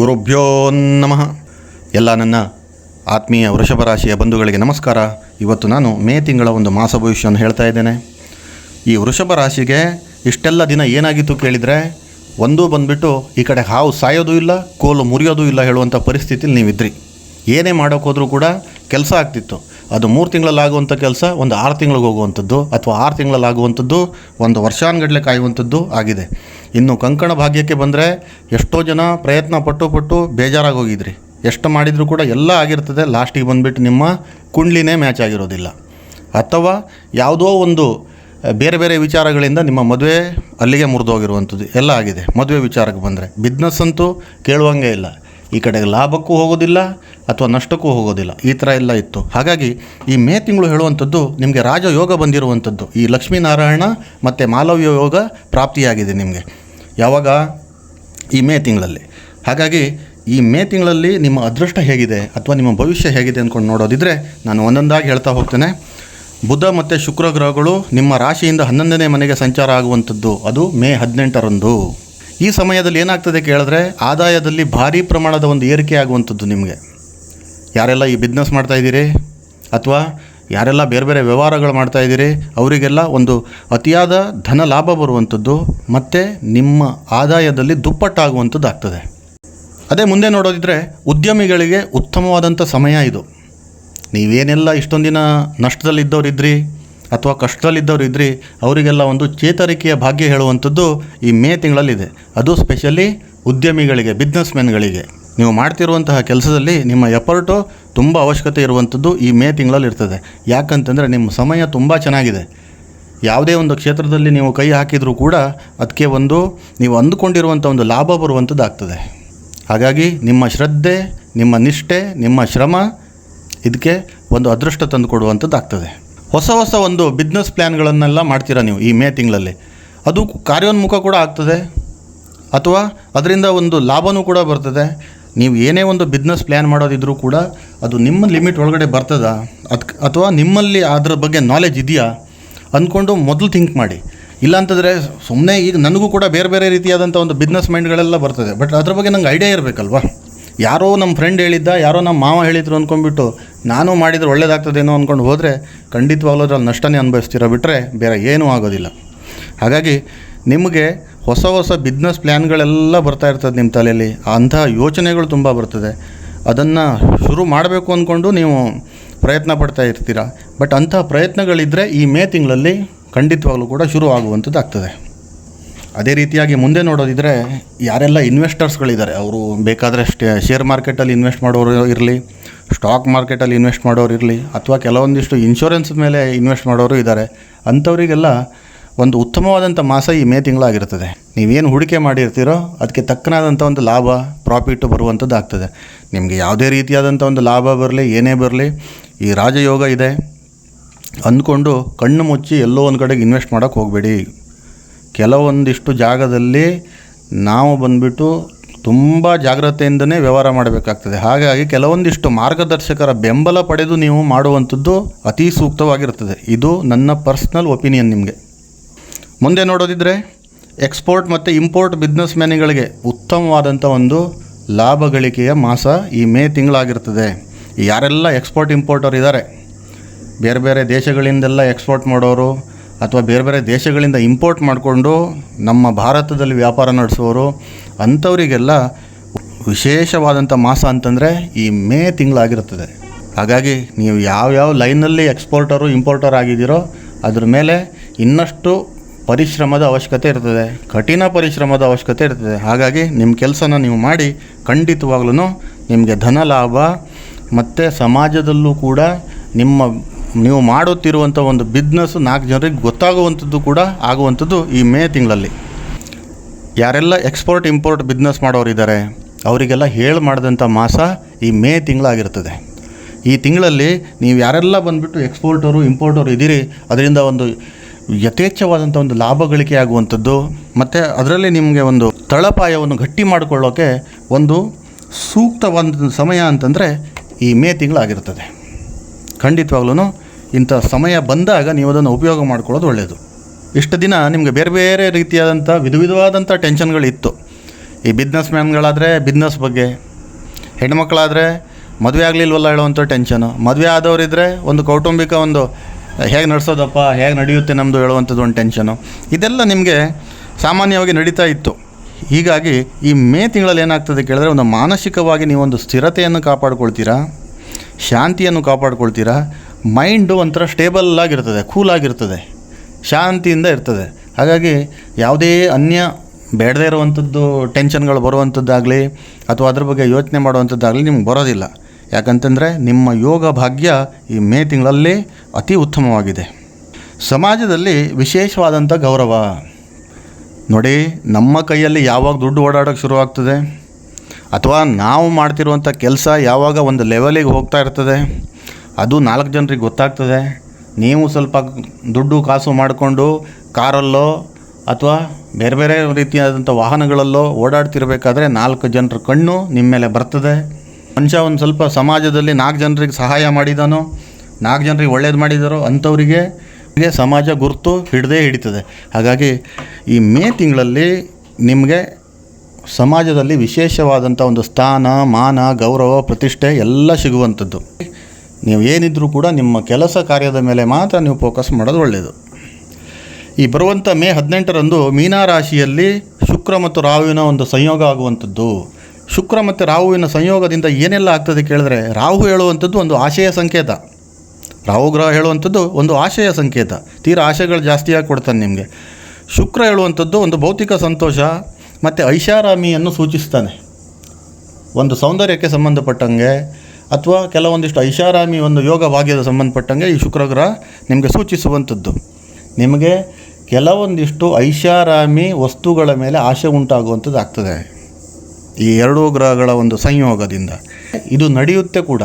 ಗುರುಭ್ಯೋ ನಮಃ. ಎಲ್ಲ ನನ್ನ ಆತ್ಮೀಯ ವೃಷಭ ರಾಶಿಯ ಬಂಧುಗಳಿಗೆ ನಮಸ್ಕಾರ. ಇವತ್ತು ನಾನು ಮೇ ತಿಂಗಳ ಒಂದು ಮಾಸ ಭವಿಷ್ಯವನ್ನು ಹೇಳ್ತಾ ಇದ್ದೇನೆ. ಈ ವೃಷಭ ರಾಶಿಗೆ ಇಷ್ಟೆಲ್ಲ ದಿನ ಏನಾಗಿತ್ತು ಕೇಳಿದರೆ, ಒಂದು ಬಂದುಬಿಟ್ಟು ಈ ಕಡೆ ಹಾವು ಸಾಯೋದು ಇಲ್ಲ, ಕೋಲು ಮುರಿಯೋದು ಇಲ್ಲ ಹೇಳುವಂಥ ಪರಿಸ್ಥಿತಿಲಿ ನೀವಿದ್ರಿ. ಏನೇ ಮಾಡೋಕ್ಕೋದ್ರೂ ಕೂಡ ಕೆಲಸ ಆಗ್ತಿತ್ತು. ಅದು ಮೂರು ತಿಂಗಳಲ್ಲಾಗುವಂಥ ಕೆಲಸ, ಒಂದು ಆರು ತಿಂಗಳಿಗೆ ಹೋಗುವಂಥದ್ದು, ಅಥವಾ ಆರು ತಿಂಗಳಲ್ಲಾಗುವಂಥದ್ದು ಒಂದು ವರ್ಷಾನುಗಟ್ಟಲೆ ಕಾಯುವಂಥದ್ದು ಆಗಿದೆ. ಇನ್ನು ಕಂಕಣ ಭಾಗ್ಯಕ್ಕೆ ಬಂದರೆ ಎಷ್ಟೋ ಜನ ಪ್ರಯತ್ನ ಪಟ್ಟು ಪಟ್ಟು ಬೇಜಾರಾಗಿ ಹೋಗಿದ್ರಿ ಎಷ್ಟು ಮಾಡಿದರೂ ಕೂಡ ಎಲ್ಲ ಆಗಿರ್ತದೆ. ಲಾಸ್ಟಿಗೆ ಬಂದುಬಿಟ್ಟು ನಿಮ್ಮ ಕುಂಡ್ಲಿನೇ ಮ್ಯಾಚ್ ಆಗಿರೋದಿಲ್ಲ. ಅಥವಾ ಯಾವುದೋ ಒಂದು ಬೇರೆ ಬೇರೆ ವಿಚಾರಗಳಿಂದ ನಿಮ್ಮ ಮದುವೆ ಅಲ್ಲಿಗೆ ಮುರಿದೋಗಿರುವಂಥದ್ದು. ಎಲ್ಲ ಆಗಿದೆ. ಮದುವೆ ವಿಚಾರಕ್ಕೆ ಬಂದರೆ. ಬಿಸ್ನೆಸ್ ಅಂತೂ ಕೇಳುವಂಗೆ ಇಲ್ಲ. ಈ ಕಡೆಗೆ ಲಾಭಕ್ಕೂ ಹೋಗೋದಿಲ್ಲ ಅಥವಾ ನಷ್ಟಕ್ಕೂ ಹೋಗೋದಿಲ್ಲ. ಈ ಥರ ಎಲ್ಲ ಇತ್ತು. ಹಾಗಾಗಿ ಈ ಮೇ ತಿಂಗಳು ಹೇಳುವಂಥದ್ದು ನಿಮಗೆ ರಾಜಯೋಗ ಬಂದಿರುವಂಥದ್ದು. ಈ ಲಕ್ಷ್ಮೀನಾರಾಯಣ ಮತ್ತು ಮಾಲವ್ಯ ಯೋಗ ಪ್ರಾಪ್ತಿಯಾಗಿದೆ ನಿಮಗೆ. ಯಾವಾಗ? ಈ ಮೇ ತಿಂಗಳಲ್ಲಿ. ಹಾಗಾಗಿ ಈ ಮೇ ತಿಂಗಳಲ್ಲಿ ನಿಮ್ಮ ಅದೃಷ್ಟ ಹೇಗಿದೆ ಅಥವಾ ನಿಮ್ಮ ಭವಿಷ್ಯ ಹೇಗಿದೆ ಅಂದ್ಕೊಂಡು ನೋಡೋದಿದ್ರೆ ನಾನು ಒಂದೊಂದಾಗಿ ಹೇಳ್ತಾ ಹೋಗ್ತೇನೆ. ಬುಧ ಮತ್ತು ಶುಕ್ರ ಗ್ರಹಗಳು ನಿಮ್ಮ ರಾಶಿಯಿಂದ ಹನ್ನೊಂದನೇ ಮನೆಗೆ ಸಂಚಾರ ಆಗುವಂಥದ್ದು. ಅದು ಮೇ ಹದಿನೆಂಟರಂದು. ಈ ಸಮಯದಲ್ಲಿ ಏನಾಗ್ತದೆ ಕೇಳಿದ್ರೆ ಆದಾಯದಲ್ಲಿ ಭಾರೀ ಪ್ರಮಾಣದ ಒಂದು ಏರಿಕೆ ಆಗುವಂಥದ್ದು ನಿಮಗೆ. ಯಾರೆಲ್ಲ ಈ ಬಿಸ್ನೆಸ್ ಮಾಡ್ತಾ ಇದ್ದೀರಿ? ಅಥವಾ ಯಾರೆಲ್ಲ ಬೇರೆ ಬೇರೆ ವ್ಯವಹಾರಗಳು ಮಾಡ್ತಾ ಇದ್ದೀರಿ, ಅವರಿಗೆಲ್ಲ ಒಂದು ಅತಿಯಾದ ಧನ ಲಾಭ ಬರುವಂಥದ್ದು, ಮತ್ತು ನಿಮ್ಮ ಆದಾಯದಲ್ಲಿ ದುಪ್ಪಟ್ಟಾಗುವಂಥದ್ದು ಆಗ್ತದೆ ಅದೇ ಮುಂದೆ ನೋಡೋದಿದ್ರೆ ಉದ್ಯಮಿಗಳಿಗೆ ಉತ್ತಮವಾದಂಥ ಸಮಯ ಇದು. ನೀವೇನೆಲ್ಲ ಇಷ್ಟೊಂದು ದಿನ ಅಥವಾ ಕಷ್ಟದಲ್ಲಿದ್ದವ್ರು ಇದ್ರಿ ಅವರಿಗೆಲ್ಲ ಒಂದು ಚೇತರಿಕೆಯ ಭಾಗ್ಯ ಹೇಳುವಂಥದ್ದು ಈ ಮೇ ತಿಂಗಳಲ್ಲಿದೆ. ಅದು ಸ್ಪೆಷಲಿ ಉದ್ಯಮಿಗಳಿಗೆ ಬಿಸ್ನೆಸ್ ಮೆನ್ಗಳಿಗೆ ನೀವು ಮಾಡ್ತಿರುವಂತಹ ಕೆಲಸದಲ್ಲಿ ನಿಮ್ಮ ಎಫರ್ಟು ತುಂಬ ಅವಶ್ಯಕತೆ ಇರುವಂಥದ್ದು ಈ ಮೇ ತಿಂಗಳಲ್ಲಿ ಇರ್ತದೆ. ಯಾಕಂತಂದರೆ ನಿಮ್ಮ ಸಮಯ ತುಂಬ ಚೆನ್ನಾಗಿದೆ. ಯಾವುದೇ ಒಂದು ಕ್ಷೇತ್ರದಲ್ಲಿ ನೀವು ಕೈ ಹಾಕಿದರೂ ಕೂಡ ಅದಕ್ಕೆ ಒಂದು ನೀವು ಅಂದುಕೊಂಡಿರುವಂಥ ಒಂದು ಲಾಭ ಬರುವಂಥದ್ದು ಆಗ್ತದೆ. ಹಾಗಾಗಿ ನಿಮ್ಮ ಶ್ರದ್ಧೆ, ನಿಮ್ಮ ನಿಷ್ಠೆ, ನಿಮ್ಮ ಶ್ರಮ ಇದಕ್ಕೆ ಒಂದು ಅದೃಷ್ಟ ತಂದು ಕೊಡುವಂಥದ್ದು ಆಗ್ತದೆ. ಹೊಸ ಹೊಸ ಒಂದು ಬಿಸ್ನೆಸ್ ಪ್ಲ್ಯಾನ್ಗಳನ್ನೆಲ್ಲ ಮಾಡ್ತೀರಾ ನೀವು ಈ ಮೇ ತಿಂಗಳಲ್ಲಿ? ಅದು ಕಾರ್ಯೋನ್ಮುಖ ಕೂಡ ಆಗ್ತದೆ. ಅಥವಾ ಅದರಿಂದ ಒಂದು ಲಾಭವೂ ಕೂಡ ಬರ್ತದೆ. ನೀವು ಏನೇ ಒಂದು ಬಿಸ್ನೆಸ್ ಪ್ಲ್ಯಾನ್ ಮಾಡೋದಿದ್ರೂ ಕೂಡ ಅದು ನಿಮ್ಮ ಲಿಮಿಟ್ ಒಳಗಡೆ ಬರ್ತದಾ? ಅಥವಾ ನಿಮ್ಮಲ್ಲಿ ಅದರ ಬಗ್ಗೆ ನಾಲೆಜ್ ಇದೆಯಾ? ಅಂದ್ಕೊಂಡು ಮೊದಲು ಥಿಂಕ್ ಮಾಡಿ. ಇಲ್ಲಾಂತಂದರೆ ಸುಮ್ಮನೆ ಈಗ ನನಗೂ ಕೂಡ ಬೇರೆ ಬೇರೆ ರೀತಿಯಾದಂಥ ಒಂದು ಬಿಸ್ನೆಸ್ ಮೈಂಡ್ಗಳೆಲ್ಲ ಬರ್ತದೆ. ಬಟ್ ಅದ್ರ ಬಗ್ಗೆ ನಂಗೆ ಐಡಿಯಾ ಇರಬೇಕಲ್ವಾ? ಯಾರೋ ನಮ್ಮ ಫ್ರೆಂಡ್ ಹೇಳಿದ್ದ, ಯಾರೋ ನಮ್ಮ ಮಾವ ಹೇಳಿದ್ರು ಅಂದ್ಕೊಂಡ್ಬಿಟ್ಟು ನಾನು ಮಾಡಿದರೆ ಒಳ್ಳೇದಾಗ್ತದೇನೋ ಅಂದ್ಕೊಂಡು ಹೋದರೆ ಖಂಡಿತವಾಗ್ಲೂ ಅದ್ರಲ್ಲಿ ನಷ್ಟನೇ ಅನುಭವಿಸ್ತೀರ ಬಿಟ್ಟರೆ ಬೇರೆ ಏನೂ ಆಗೋದಿಲ್ಲ. ಹಾಗಾಗಿ ನಿಮಗೆ ಹೊಸ ಹೊಸ ಬಿಸ್ನೆಸ್ ಪ್ಲ್ಯಾನ್ಗಳೆಲ್ಲ ಬರ್ತಾ ಇರ್ತದೆ ನಿಮ್ಮ ತಲೆಯಲ್ಲಿ. ಅಂತಹ ಯೋಚನೆಗಳು ತುಂಬ ಬರ್ತದೆ. ಅದನ್ನು ಶುರು ಮಾಡಬೇಕು ಅಂದ್ಕೊಂಡು ನೀವು ಪ್ರಯತ್ನ ಪಡ್ತಾ ಇರ್ತೀರ? ಬಟ್ ಅಂತಹ ಪ್ರಯತ್ನಗಳಿದ್ದರೆ ಈ ಮೇ ತಿಂಗಳಲ್ಲಿ ಖಂಡಿತವಾಗ್ಲೂ ಕೂಡ ಶುರು ಆಗುವಂಥದ್ದು ಆಗ್ತದೆ. ಅದೇ ರೀತಿಯಾಗಿ ಮುಂದೆ ನೋಡೋದಿದ್ರೆ ಯಾರೆಲ್ಲ ಇನ್ವೆಸ್ಟರ್ಸ್ಗಳಿದ್ದಾರೆ ಅವರು ಬೇಕಾದರೆ ಶೇರ್ ಮಾರ್ಕೆಟಲ್ಲಿ ಇನ್ವೆಸ್ಟ್ ಮಾಡೋರು ಇರಲಿ ಸ್ಟಾಕ್ ಮಾರ್ಕೆಟಲ್ಲಿ ಇನ್ವೆಸ್ಟ್ ಮಾಡೋರು ಇರಲಿ, ಅಥವಾ ಕೆಲವೊಂದಿಷ್ಟು ಇನ್ಶೂರೆನ್ಸ್ ಮೇಲೆ ಇನ್ವೆಸ್ಟ್ ಮಾಡೋರು ಇದ್ದಾರೆ. ಅಂಥವರಿಗೆಲ್ಲ ಒಂದು ಉತ್ತಮವಾದಂಥ ಮಾಸ ಈ ಮೇ ತಿಂಗಳಾಗಿರ್ತದೆ. ನೀವೇನು ಹೂಡಿಕೆ ಮಾಡಿರ್ತೀರೋ ಅದಕ್ಕೆ ತಕ್ಕನಾದಂಥ ಒಂದು ಲಾಭ ಪ್ರಾಫಿಟ್ ಬರುವಂಥದ್ದು ಆಗ್ತದೆ. ನಿಮಗೆ ಯಾವುದೇ ರೀತಿಯಾದಂಥ ಒಂದು ಲಾಭ ಬರಲಿ, ಏನೇ ಬರಲಿ, ಈ ರಾಜಯೋಗ ಇದೆ. ಅಂದ್ಕೊಂಡು ಕಣ್ಣು ಮುಚ್ಚಿ ಎಲ್ಲೋ ಒಂದು ಕಡೆಗೆ ಇನ್ವೆಸ್ಟ್ ಮಾಡೋಕ್ಕೆ ಹೋಗಬೇಡಿ. ಕೆಲವೊಂದಿಷ್ಟು ಜಾಗದಲ್ಲಿ ನಾವು ಬಂದ್ಬಿಟ್ಟು ತುಂಬ ಜಾಗ್ರತೆಯಿಂದನೇ ವ್ಯವಹಾರ ಮಾಡಬೇಕಾಗ್ತದೆ. ಹಾಗಾಗಿ ಕೆಲವೊಂದಿಷ್ಟು ಮಾರ್ಗದರ್ಶಕರ ಬೆಂಬಲ ಪಡೆದು ನೀವು ಮಾಡುವಂಥದ್ದು ಅತಿ ಸೂಕ್ತವಾಗಿರ್ತದೆ. ಇದು ನನ್ನ ಪರ್ಸ್ನಲ್ ಒಪಿನಿಯನ್ ನಿಮಗೆ. ಮುಂದೆ ನೋಡೋದಿದ್ರೆ ಎಕ್ಸ್ಪೋರ್ಟ್ ಮತ್ತು ಇಂಪೋರ್ಟ್ ಬಿಸ್ನೆಸ್ ಮ್ಯಾನ್ಗಳಿಗೆ ಉತ್ತಮವಾದಂಥ ಒಂದು ಲಾಭ ಗಳಿಕೆಯ ಮಾಸ ಈ ಮೇ ತಿಂಗಳಾಗಿರ್ತದೆ. ಯಾರೆಲ್ಲ ಎಕ್ಸ್ಪೋರ್ಟ್ ಇಂಪೋರ್ಟರ್ ಇದ್ದಾರೆ ಬೇರೆ ಬೇರೆ ದೇಶಗಳಿಂದೆಲ್ಲ ಎಕ್ಸ್ಪೋರ್ಟ್ ಮಾಡೋರು ಅಥವಾ ಬೇರೆ ಬೇರೆ ದೇಶಗಳಿಂದ ಇಂಪೋರ್ಟ್ ಮಾಡಿಕೊಂಡು ನಮ್ಮ ಭಾರತದಲ್ಲಿ ವ್ಯಾಪಾರ ನಡೆಸೋರು ಅಂಥವರಿಗೆಲ್ಲ ವಿಶೇಷವಾದಂಥ ಮಾಸ ಅಂತಂದರೆ ಈ ಮೇ ತಿಂಗಳಾಗಿರುತ್ತದೆ ಹಾಗಾಗಿ ನೀವು ಯಾವ್ಯಾವ ಲೈನಲ್ಲಿ ಎಕ್ಸ್ಪೋರ್ಟರು ಇಂಪೋರ್ಟರ್ ಆಗಿದ್ದೀರೋ ಅದ್ರ ಮೇಲೆ ಇನ್ನಷ್ಟು ಪರಿಶ್ರಮದ ಅವಶ್ಯಕತೆ ಇರ್ತದೆ. ಕಠಿಣ ಪರಿಶ್ರಮದ ಅವಶ್ಯಕತೆ ಇರ್ತದೆ. ಹಾಗಾಗಿ ನಿಮ್ಮ ಕೆಲಸನ ನೀವು ಮಾಡಿ ಖಂಡಿತವಾಗ್ಲೂ ನಿಮಗೆ ಧನ ಲಾಭ ಮತ್ತು ಸಮಾಜದಲ್ಲೂ ಕೂಡ ನಿಮ್ಮ ನೀವು ಮಾಡುತ್ತಿರುವಂಥ ಒಂದು ಬಿಸ್ನೆಸ್ ನಾಲ್ಕು ಜನರಿಗೆ ಗೊತ್ತಾಗುವಂಥದ್ದು ಕೂಡ ಆಗುವಂಥದ್ದು ಈ ಮೇ ತಿಂಗಳಲ್ಲಿ. ಯಾರೆಲ್ಲ ಎಕ್ಸ್ಪೋರ್ಟ್, ಇಂಪೋರ್ಟ್ ಬಿಸ್ನೆಸ್ ಮಾಡೋರಿದ್ದಾರೆ ಅವರಿಗೆಲ್ಲ ಹೇಳಿ ಮಾಡಿದಂಥ ಮಾಸ ಈ ಮೇ ತಿಂಗಳಾಗಿರ್ತದೆ. ಈ ತಿಂಗಳಲ್ಲಿ ನೀವು ಯಾರೆಲ್ಲ ಬಂದುಬಿಟ್ಟು ಎಕ್ಸ್ಪೋರ್ಟರು, ಇಂಪೋರ್ಟರು ಇದ್ದೀರಿ, ಅದರಿಂದ ಒಂದು ಯಥೇಚ್ಛವಾದಂಥ ಒಂದು ಲಾಭ ಗಳಿಕೆ ಆಗುವಂಥದ್ದು, ಮತ್ತು ಅದರಲ್ಲಿ ನಿಮಗೆ ಒಂದು ತಳಪಾಯವನ್ನು ಗಟ್ಟಿ ಮಾಡಿಕೊಳ್ಳೋಕ್ಕೆ ಒಂದು ಸೂಕ್ತವಾದ ಸಮಯ ಅಂತಂದರೆ ಈ ಮೇ ತಿಂಗಳಾಗಿರ್ತದೆ ಖಂಡಿತವಾಗ್ಲೂ ಇಂಥ ಸಮಯ ಬಂದಾಗ ನೀವು ಅದನ್ನು ಉಪಯೋಗ ಮಾಡ್ಕೊಳ್ಳೋದು ಒಳ್ಳೆಯದು. ಇಷ್ಟು ದಿನ ನಿಮಗೆ ಬೇರೆ ಬೇರೆ ರೀತಿಯಾದಂಥ ವಿಧ ವಿಧವಾದಂಥ ಟೆನ್ಷನ್ಗಳಿತ್ತು. ಈ ಬಿಸ್ನೆಸ್ ಮ್ಯಾನ್ಗಳಾದರೆ ಬಿಸ್ನೆಸ್ ಬಗ್ಗೆ ಹೆಣ್ಮಕ್ಳಾದರೆ ಮದುವೆ ಆಗಲಿಲ್ವಲ್ಲ ಹೇಳುವಂಥ ಟೆನ್ಷನು, ಮದುವೆ ಆದವರಿದ್ದರೆ ಒಂದು ಕೌಟುಂಬಿಕ ಒಂದು ಹೇಗೆ ನಡೆಸೋದಪ್ಪ, ಹೇಗೆ ನಡೆಯುತ್ತೆ ನಮ್ಮದು ಹೇಳುವಂಥದ್ದು ಒಂದು ಟೆನ್ಷನು ಇದೆಲ್ಲ ನಿಮಗೆ ಸಾಮಾನ್ಯವಾಗಿ ನಡೀತಾ ಇತ್ತು. ಹೀಗಾಗಿ ಈ ಮೇ ತಿಂಗಳಲ್ಲಿ ಏನಾಗ್ತದೆ ಕೇಳಿದ್ರೆ ಒಂದು ಮಾನಸಿಕವಾಗಿ ನೀವೊಂದು ಸ್ಥಿರತೆಯನ್ನು ಕಾಪಾಡ್ಕೊಳ್ತೀರಾ? ಶಾಂತಿಯನ್ನು ಕಾಪಾಡ್ಕೊಳ್ತೀರಾ? ಮೈಂಡು ಒಂಥರ ಸ್ಟೇಬಲ್ ಆಗಿರ್ತದೆ ಕೂಲ್ ಆಗಿರ್ತದೆ, ಶಾಂತಿಯಿಂದ ಇರ್ತದೆ. ಹಾಗಾಗಿ ಯಾವುದೇ ಅನ್ಯ ಬೇಡದೇ ಇರುವಂಥದ್ದು ಟೆನ್ಷನ್ಗಳು ಬರುವಂಥದ್ದಾಗಲಿ ಅಥವಾ ಅದ್ರ ಬಗ್ಗೆ ಯೋಚನೆ ಮಾಡುವಂಥದ್ದಾಗಲಿ ನಿಮ್ಗೆ ಬರೋದಿಲ್ಲ. ಯಾಕಂತಂದರೆ ನಿಮ್ಮ ಯೋಗ ಭಾಗ್ಯ ಈ ಮೇ ತಿಂಗಳಲ್ಲಿ ಅತಿ ಉತ್ತಮವಾಗಿದೆ. ಸಮಾಜದಲ್ಲಿ ವಿಶೇಷವಾದಂಥ ಗೌರವ. ನೋಡಿ, ನಮ್ಮ ಕೈಯಲ್ಲಿ ಯಾವಾಗ ದುಡ್ಡು ಓಡಾಡೋಕ್ಕೆ ಶುರುವಾಗ್ತದೆ ಅಥವಾ ನಾವು ಮಾಡ್ತಿರುವಂಥ ಕೆಲಸ ಯಾವಾಗ ಒಂದು ಲೆವೆಲಿಗೆ ಹೋಗ್ತಾ ಇರ್ತದೆ? ಅದು ನಾಲ್ಕು ಜನರಿಗೆ ಗೊತ್ತಾಗ್ತದೆ. ನೀವು ಸ್ವಲ್ಪ ದುಡ್ಡು ಕಾಸು ಮಾಡಿಕೊಂಡು ಕಾರಲ್ಲೋ ಅಥವಾ ಬೇರೆ ಬೇರೆ ರೀತಿಯಾದಂಥ ವಾಹನಗಳಲ್ಲೋ ಓಡಾಡ್ತಿರಬೇಕಾದ್ರೆ ನಾಲ್ಕು ಜನರ ಕಣ್ಣು ನಿಮ್ಮ ಮೇಲೆ ಬರ್ತದೆ. ಮನುಷ್ಯ ಒಂದು ಸ್ವಲ್ಪ ಸಮಾಜದಲ್ಲಿ ನಾಲ್ಕು ಜನರಿಗೆ ಸಹಾಯ ಮಾಡಿದಾನೋ, ನಾಲ್ಕು ಜನರಿಗೆ ಒಳ್ಳೇದು ಮಾಡಿದಾರೋ ಅಂಥವರಿಗೆ ಸಮಾಜ ಗುರುತು ಹಿಡದೇ ಹಿಡಿತದೆ. ಹಾಗಾಗಿ ಈ ಮೇ ತಿಂಗಳಲ್ಲಿ ನಿಮಗೆ ಸಮಾಜದಲ್ಲಿ ವಿಶೇಷವಾದಂಥ ಒಂದು ಸ್ಥಾನ, ಮಾನ, ಗೌರವ, ಪ್ರತಿಷ್ಠೆ ಎಲ್ಲ ಸಿಗುವಂಥದ್ದು. ನೀವು ಏನಿದ್ರೂ ಕೂಡ ನಿಮ್ಮ ಕೆಲಸ ಕಾರ್ಯದ ಮೇಲೆ ಮಾತ್ರ ನೀವು ಫೋಕಸ್ ಮಾಡೋದು ಒಳ್ಳೆಯದು ಈ ಬರುವಂಥ ಮೇ ಹದಿನೆಂಟರಂದು ಮೀನಾರಾಶಿಯಲ್ಲಿ ಶುಕ್ರ ಮತ್ತು ರಾಹುವಿನ ಒಂದು ಸಂಯೋಗ ಆಗುವಂಥದ್ದು. ಶುಕ್ರ ಮತ್ತು ರಾಹುವಿನ ಸಂಯೋಗದಿಂದ ಏನೆಲ್ಲ ಆಗ್ತದೆ ಕೇಳಿದ್ರೆ ರಾಹು ಹೇಳುವಂಥದ್ದು ಒಂದು ಆಶಯ ಸಂಕೇತ. ರಾಹು ಗ್ರಹ ಹೇಳುವಂಥದ್ದು ಒಂದು ಆಶಯ ಸಂಕೇತ. ತೀರಾ ಆಶಯಗಳು ಜಾಸ್ತಿಯಾಗಿ ಕೊಡ್ತಾನೆ ನಿಮಗೆ. ಶುಕ್ರ ಹೇಳುವಂಥದ್ದು ಒಂದು ಭೌತಿಕ ಸಂತೋಷ ಮತ್ತು ಐಷಾರಾಮಿಯನ್ನು ಸೂಚಿಸ್ತಾನೆ. ಒಂದು ಸೌಂದರ್ಯಕ್ಕೆ ಸಂಬಂಧಪಟ್ಟಂಗೆ ಅಥವಾ ಕೆಲವೊಂದಿಷ್ಟು ಐಷಾರಾಮಿ ಒಂದು ಯೋಗ ಭಾಗ್ಯದ ಸಂಬಂಧಪಟ್ಟಂಗೆ ಈ ಶುಕ್ರ ಗ್ರಹ ನಿಮಗೆ ಸೂಚಿಸುವಂಥದ್ದು. ನಿಮಗೆ ಕೆಲವೊಂದಿಷ್ಟು ಐಷಾರಾಮಿ ವಸ್ತುಗಳ ಮೇಲೆ ಆಶೆ ಉಂಟಾಗುವಂಥದ್ದು ಆಗ್ತದೆ. ಈ ಎರಡೂ ಗ್ರಹಗಳ ಒಂದು ಸಂಯೋಗದಿಂದ. ಇದು ನಡೆಯುತ್ತೆ ಕೂಡ.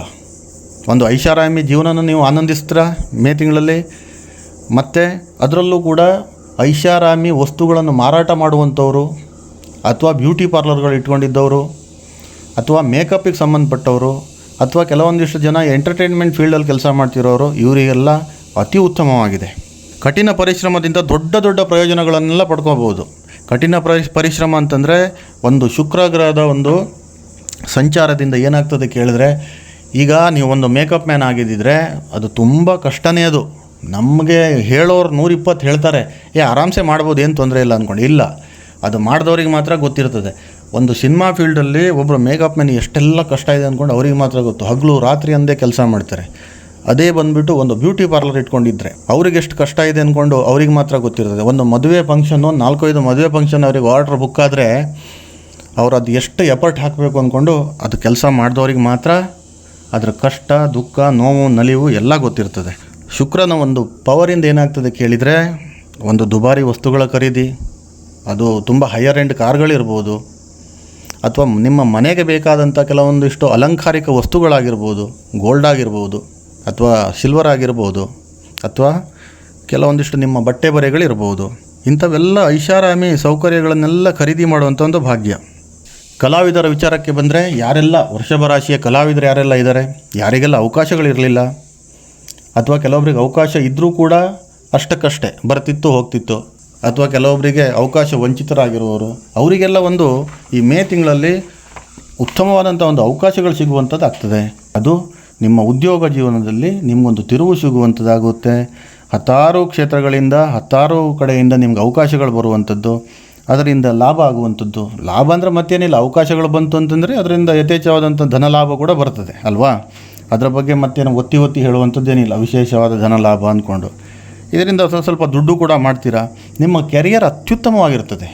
ಒಂದು ಐಷಾರಾಮಿ ಜೀವನನ ನೀವು ಆನಂದಿಸ್ತೀರಾ ಮೇ ತಿಂಗಳಲ್ಲಿ? ಮತ್ತು ಅದರಲ್ಲೂ ಕೂಡ ಐಷಾರಾಮಿ ವಸ್ತುಗಳನ್ನು ಮಾರಾಟ ಮಾಡುವಂಥವರು, ಅಥವಾ ಬ್ಯೂಟಿ ಪಾರ್ಲರ್ಗಳು ಇಟ್ಕೊಂಡಿದ್ದವರು, ಅಥವಾ ಮೇಕಪ್ಪಿಗೆ ಸಂಬಂಧಪಟ್ಟವರು, ಅಥವಾ ಕೆಲವೊಂದಿಷ್ಟು ಜನ ಎಂಟರ್ಟೈನ್ಮೆಂಟ್ ಫೀಲ್ಡಲ್ಲಿ ಕೆಲಸ ಮಾಡ್ತಿರೋರು, ಇವರಿಗೆಲ್ಲ ಅತಿ ಉತ್ತಮವಾಗಿದೆ. ಕಠಿಣ ಪರಿಶ್ರಮದಿಂದ ದೊಡ್ಡ ದೊಡ್ಡ ಪ್ರಯೋಜನಗಳನ್ನೆಲ್ಲ ಪಡ್ಕೋಬೋದು. ಕಠಿಣ ಪರಿ, ಪರಿಶ್ರಮ ಅಂತಂದರೆ ಒಂದು ಶುಕ್ರಗ್ರಹದ ಒಂದು ಸಂಚಾರದಿಂದ ಏನಾಗ್ತದೆ ಕೇಳಿದ್ರೆ, ಈಗ ನೀವು ಒಂದು ಮೇಕಪ್ ಮ್ಯಾನ್ ಆಗಿದ್ದಿದ್ರೆ ಅದು ತುಂಬ ಕಷ್ಟನೇ ಅದು. ನಮಗೆ ಹೇಳೋರು ನೂರಿಪ್ಪತ್ತು ಹೇಳ್ತಾರೆ, ಏ, ಆರಾಮ್ಸೆ ಮಾಡ್ಬೋದು, ಏನು ತೊಂದರೆ ಇಲ್ಲ ಅಂದ್ಕೊಂಡು ಇಲ್ಲ. ಅದು ಮಾಡಿದವ್ರಿಗೆ ಮಾತ್ರ ಗೊತ್ತಿರ್ತದೆ. ಒಂದು ಸಿನಿಮಾ ಫೀಲ್ಡಲ್ಲಿ ಒಬ್ಬರು ಮೇಕಪ್ ಮ್ಯಾನ್ ಎಷ್ಟೆಲ್ಲ ಕಷ್ಟ ಇದೆ ಅಂದ್ಕೊಂಡು ಅವ್ರಿಗೆ ಮಾತ್ರ ಗೊತ್ತು. ಹಗಲು ರಾತ್ರಿ ಅಂದೇ ಕೆಲಸ ಮಾಡ್ತಾರೆ. ಅದೇ ಬಂದ್ಬಿಟ್ಟು ಒಂದು ಬ್ಯೂಟಿ ಪಾರ್ಲರ್ ಇಟ್ಕೊಂಡಿದ್ರೆ ಅವ್ರಿಗೆ ಎಷ್ಟು ಕಷ್ಟ ಇದೆ ಅಂದ್ಕೊಂಡು ಅವ್ರಿಗೆ ಮಾತ್ರ ಗೊತ್ತಿರ್ತದೆ. ಒಂದು ಮದುವೆ ಫಂಕ್ಷನ್ನು ನಾಲ್ಕೈದು ಮದುವೆ ಫಂಕ್ಷನ್ ಅವ್ರಿಗೆ ಆರ್ಡ್ರ್ ಬುಕ್ ಆದರೆ ಅವ್ರು ಅದು ಎಷ್ಟು ಎಫರ್ಟ್ ಹಾಕಬೇಕು ಅಂದ್ಕೊಂಡು ಅದು ಕೆಲಸ ಮಾಡಿದವ್ರಿಗೆ ಮಾತ್ರ ಅದರ ಕಷ್ಟ, ದುಃಖ, ನೋವು, ನಲಿವು ಎಲ್ಲ ಗೊತ್ತಿರ್ತದೆ. ಶುಕ್ರನ ಒಂದು ಪವರಿಂದ ಏನಾಗ್ತದೆ ಕೇಳಿದರೆ ಒಂದು ದುಬಾರಿ ವಸ್ತುಗಳ ಖರೀದಿ, ಅದು ತುಂಬ ಹೈಯರ್ ಎಂಡ್ ಕಾರ್ಗಳಿರ್ಬೋದು ಅಥವಾ ನಿಮ್ಮ ಮನೆಗೆ ಬೇಕಾದಂಥ ಕೆಲವೊಂದಿಷ್ಟು ಅಲಂಕಾರಿಕ ವಸ್ತುಗಳಾಗಿರ್ಬೋದು ಗೋಲ್ಡ್ ಆಗಿರ್ಬೋದು ಅಥವಾ ಸಿಲ್ವರ್ ಆಗಿರ್ಬೋದು ಅಥವಾ ಕೆಲವೊಂದಿಷ್ಟು ನಿಮ್ಮ ಬಟ್ಟೆ ಬರೆಗಳಿರ್ಬೋದು, ಇಂಥವೆಲ್ಲ ಐಷಾರಾಮಿ ಸೌಕರ್ಯಗಳನ್ನೆಲ್ಲ ಖರೀದಿ ಮಾಡುವಂಥ ಒಂದು ಭಾಗ್ಯ. ಕಲಾವಿದರ ವಿಚಾರಕ್ಕೆ ಬಂದರೆ ಯಾರೆಲ್ಲ ವೃಷಭ ರಾಶಿಯ ಕಲಾವಿದರು ಯಾರೆಲ್ಲ ಇದ್ದಾರೆ, ಯಾರಿಗೆಲ್ಲ ಅವಕಾಶಗಳಿರಲಿಲ್ಲ, ಅಥವಾ ಕೆಲವೊಬ್ರಿಗೆ ಅವಕಾಶ ಇದ್ದರೂ ಕೂಡ ಅಷ್ಟಕ್ಕಷ್ಟೇ ಬರ್ತಿತ್ತು ಹೋಗ್ತಿತ್ತು, ಅಥವಾ ಕೆಲವೊಬ್ಬರಿಗೆ ಅವಕಾಶ ವಂಚಿತರಾಗಿರುವವರು, ಅವರಿಗೆಲ್ಲ ಒಂದು ಈ ಮೇ ತಿಂಗಳಲ್ಲಿ ಉತ್ತಮವಾದಂಥ ಒಂದು ಅವಕಾಶಗಳು ಸಿಗುವಂಥದ್ದು ಆಗ್ತದೆ ಅದು ನಿಮ್ಮ ಉದ್ಯೋಗ ಜೀವನದಲ್ಲಿ ನಿಮಗೊಂದು ತಿರುವು ಸಿಗುವಂಥದ್ದಾಗುತ್ತೆ. ಹತ್ತಾರು ಕ್ಷೇತ್ರಗಳಿಂದ, ಹತ್ತಾರು ಕಡೆಯಿಂದ ನಿಮ್ಗೆ ಅವಕಾಶಗಳು ಬರುವಂಥದ್ದು. ಅದರಿಂದ ಲಾಭ ಆಗುವಂಥದ್ದು. ಲಾಭ ಅಂದರೆ ಮತ್ತೇನಿಲ್ಲ, ಅವಕಾಶಗಳು ಬಂತು ಅಂತಂದರೆ ಅದರಿಂದ ಯಥೇಚ್ಛವಾದಂಥ ಧನ ಲಾಭ ಕೂಡ ಬರ್ತದೆ, ಅಲ್ವಾ? ಅದರ ಬಗ್ಗೆ ಮತ್ತೇನು ಒತ್ತಿ ಒತ್ತಿ ಹೇಳುವಂಥದ್ದೇನಿಲ್ಲ, ವಿಶೇಷವಾದ ಧನ ಲಾಭ ಅಂದ್ಕೊಂಡು. ಇದರಿಂದ ಸ್ವಲ್ಪ ಸ್ವಲ್ಪ ದುಡ್ಡು ಕೂಡ ಮಾಡ್ತೀರಾ? ನಿಮ್ಮ ಕೆರಿಯರ್ ಅತ್ಯುತ್ತಮವಾಗಿರ್ತದೆ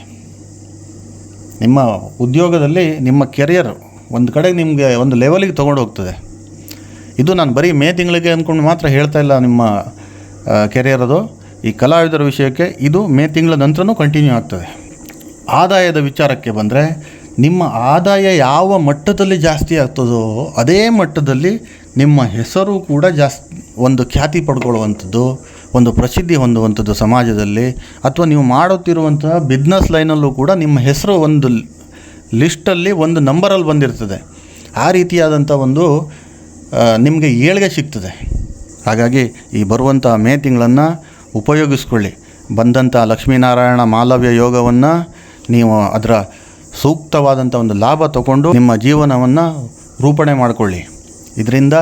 ನಿಮ್ಮ ಉದ್ಯೋಗದಲ್ಲಿ ನಿಮ್ಮ ಕೆರಿಯರ್ ಒಂದು ಕಡೆ ನಿಮಗೆ ಒಂದು ಲೆವೆಲಿಗೆ ತೊಗೊಂಡು ಹೋಗ್ತದೆ. ಇದು ನಾನು ಬರೀ ಮೇ ತಿಂಗಳಿಗೆ ಅಂದ್ಕೊಂಡು ಮಾತ್ರ ಹೇಳ್ತಾ ಇಲ್ಲ ನಿಮ್ಮ ಕೆರಿಯರ್ ಅದು ಈ ಕಲಾವಿದರ ವಿಷಯಕ್ಕೆ ಇದು ಮೇ ತಿಂಗಳ ನಂತರನೂ ಕಂಟಿನ್ಯೂ ಆಗ್ತದೆ. ಆದಾಯದ ವಿಚಾರಕ್ಕೆ ಬಂದರೆ, ನಿಮ್ಮ ಆದಾಯ ಯಾವ ಮಟ್ಟದಲ್ಲಿ ಜಾಸ್ತಿ ಆಗ್ತದೋ ಅದೇ ಮಟ್ಟದಲ್ಲಿ ನಿಮ್ಮ ಹೆಸರು ಕೂಡ ಜಾಸ್ತಿ ಒಂದು ಖ್ಯಾತಿ ಪಡ್ಕೊಳ್ಳುವಂಥದ್ದು, ಒಂದು ಪ್ರಸಿದ್ಧಿ ಹೊಂದುವಂಥದ್ದು ಸಮಾಜದಲ್ಲಿ, ಅಥವಾ ನೀವು ಮಾಡುತ್ತಿರುವಂತಹ ಬಿಸ್ನೆಸ್ ಲೈನಲ್ಲೂ ಕೂಡ ನಿಮ್ಮ ಹೆಸರು ಒಂದು ಲಿಸ್ಟಲ್ಲಿ ಒಂದು ನಂಬರಲ್ಲಿ ಬಂದಿರ್ತದೆ. ಆ ರೀತಿಯಾದಂಥ ಒಂದು ನಿಮಗೆ ಏಳಿಗೆ ಸಿಗ್ತದೆ. ಹಾಗಾಗಿ ಈ ಬರುವಂಥ ಮೇ ತಿಂಗಳನ್ನು ಉಪಯೋಗಿಸ್ಕೊಳ್ಳಿ. ಬಂದಂಥ ಲಕ್ಷ್ಮೀನಾರಾಯಣ ಮಾಲವ್ಯ ಯೋಗವನ್ನು ನೀವು ಅದರ ಸೂಕ್ತವಾದಂಥ ಒಂದು ಲಾಭ ತಗೊಂಡು ನಿಮ್ಮ ಜೀವನವನ್ನು ರೂಪಣೆ ಮಾಡಿಕೊಳ್ಳಿ. ಇದರಿಂದ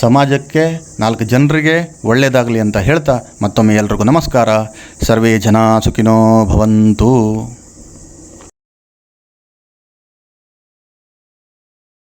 ಸಮಾಜಕ್ಕೆ ನಾಲ್ಕು ಜನರಿಗೆ ಒಳ್ಳೆಯದಾಗಲಿ ಅಂತ ಹೇಳ್ತಾ ಮತ್ತೊಮ್ಮೆ ಎಲ್ರಿಗೂ ನಮಸ್ಕಾರ. ಸರ್ವೇ ಜನ ಸುಖಿನೋ ಭವಂತು.